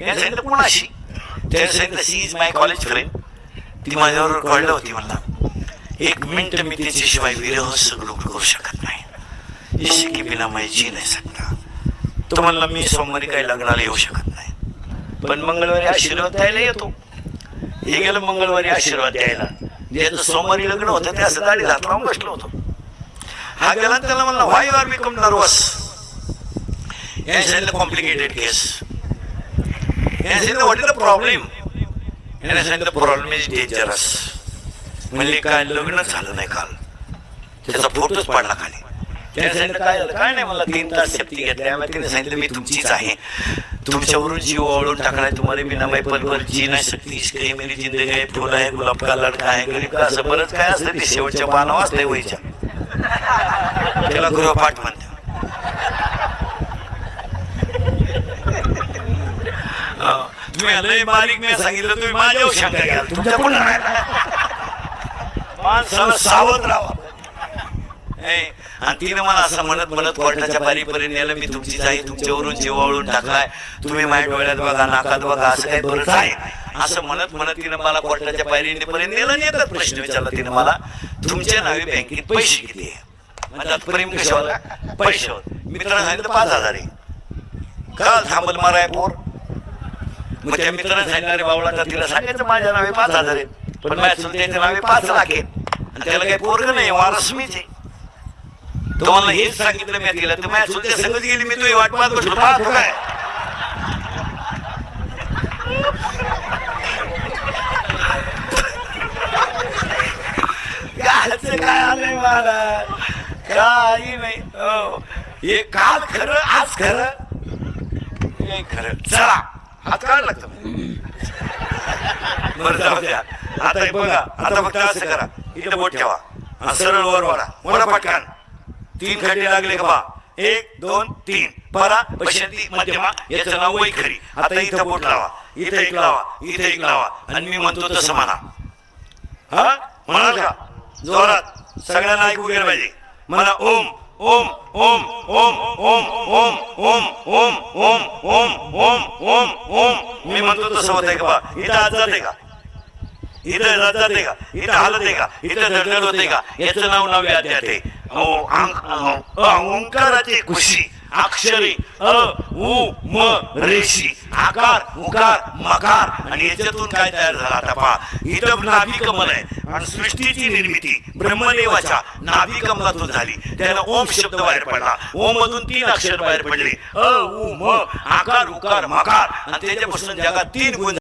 याने सांगितलं कोणाशी त्याने सांगितलं she is my college friend. ती माझ्यावर कळलं होती मला. एक मिनिट मी त्याच्याशिवाय विरह सगळं करू शकत नाही. जसे की बिना माझी जी नाही सकता. तो म्हणला मी सोमवारी काही लग्नाला येऊ शकत नाही. पण मंगळवारी आशीर्वाद द्यायला येतो. हे गेलं मंगळवारी आशीर्वाद द्यायला. ज्याचं सोमवारी लग्न होतं ते असं दाढी घात लावून बसलो होतो. हा गेला आणि त्याला म्हणला व्हाय आर बिकम नर्वस या सांगितलं कॉम्प्लिकेटेड केस या सांगितलं व्हॉट इज द प्रॉब्लेम याने सांगितलं प्रॉब्लेम इज डेंजरस म्हणले काय लग्न झालं नाही काल. त्याचा फोटोच पाडला खाली. त्याने सांगितलं काय झालं काय नाही मला तीन तास सेफ्टी घेतल्या तिने सांगितलं मी तुमचीच आहे. तुमच्यावरून जीव ओळून टाकलाय तुम्हाला बिना माही पलवर जी नाही शकती इश्क आहे मेरी जिंदगी आहे फुल आहे गुलाब का लडका आहे गरीब का असं बरंच काय असतं ते शेवटच्या पाना वाचलंय वयच्या त्याला गृहपाठ म्हणतात. लय बारीक सांगितलं तुम्ही माझ्यावर शंका घ्या तुमच्या पुन्हा माणसाला सावध राहा ए, आणि तिने मला असं म्हणत म्हणत कोर्टाच्या पारीपर्यंत नेलं मी तुमची जाई तुमच्यावरून जीवावळून टाकलाय. तुम्ही माझ्या डोळ्यात बघा नाकात बघा असं काही बरंच आहे असं म्हणत म्हणत तिने मला कोर्टाच्या पायरीपर्यंत नेलं एकच प्रश्न विचारला तिने मला. तुमच्या नावे बँकेत पैसे किती म्हणतात प्रेम कशावर? पैशावर मित्रांनो सांगितलं पाच हजार आहे. काल थांबल माराय पोर मग त्या मित्राने सांगितलं बावळा तर तिला सांगायचं माझ्या नावे पाच हजार आहेत. पण माझ्या चुलत्याच्या नावे पाच लाख आहेत. आणि त्याला काही पोरग नाही वारस मीच आहे. तो मला हेच सांगितलं मी तिला. तर माझ्या चुलत्या संगत गेली मी तुझी वाट पाहत बसलो पाहतो काय? काय आलंय मला? काही नाही. हो हे काल खरं आज खरं. खरं चला. हात काढ लागतं? बरं जाऊ द्या. आता हे बघा आता फक्त असं करा. इथं बोट ठेवा. हा सरळ वर वाढा मोठा पटकन. तीन खड्डे लागले का बा? एक दोन तीन. परा पशंती मध्यमा याचं नाव वै खरी आता इथं बोट लावा. इथं एक लावा. इथं एक लावा. आणि मी म्हणतो तसं म्हणा. हा? म्हणाल का? जोरात. सगळ्यांना ऐकू गेलं पाहिजे. म्हणा ओम ओम ओम ओम ओम ओम ओम ओम ओम ओम ओम ओम ओम मी म्हणतो तसं होतंय का बा इथं आज जाते का इथं जात जाते का इथं हालत आहे का इथं धडधड होते का याचं नाव नाव याद आहे ओ ओंकाराची खुशी अक्षरे अ उ म रेशी आकार उकार मकार. आणि याच्यातून काय तयार झाला आता पहा. इथं नाभिकमल आहे. आणि सृष्टीची निर्मिती ब्रह्मदेवाच्या नाभिकमलातून झाली. त्याला ओम शब्द बाहेर पडला. ओम मधून तीन अक्षर बाहेर पडले. अ उ म आकार उकार मकार. आणि त्याच्यापासून जगात तीन गुण